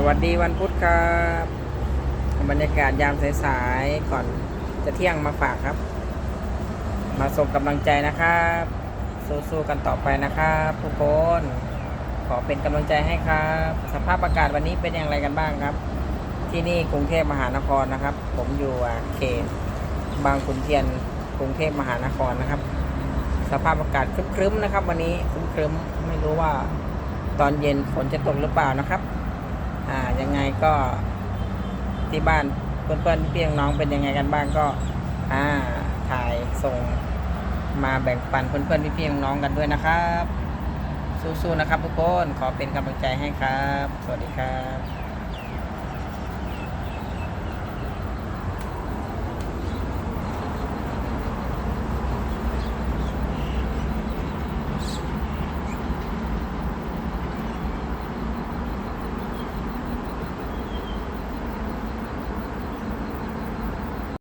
สวัสดีวันพุธครับบรรยากาศยามสายๆก่อนจะเที่ยงมาฝากครับ มาส่งกำลังใจนะครับสู้ๆกันต่อไปนะครับทุกคนขอเป็นกำลังใจให้ครับ สภาพอากาศวันนี้เป็นอย่างไรกันบ้างครับ ที่นี่กรุงเทพมหานครนะครับ ผมอยู่เขตบางขุนเทียนกรุงเทพมหานครนะครับ สภาพอากาศครึ้มๆนะครับ วันนี้ครึ้มๆไม่รู้ว่าตอนเย็นฝนจะตกหรือเปล่านะครับ อ่ายังไงก็ที่บ้านเพื่อนๆพี่น้องเป็นยังไงกันบ้างก็ อ่าถ่ายส่งมาแบ่งปันเพื่อนๆพี่อน้องกันด้วยนะครับ สู้ๆนะครับทุกคนขอเป็นกำลังใจให้ครับ สวัสดีครับ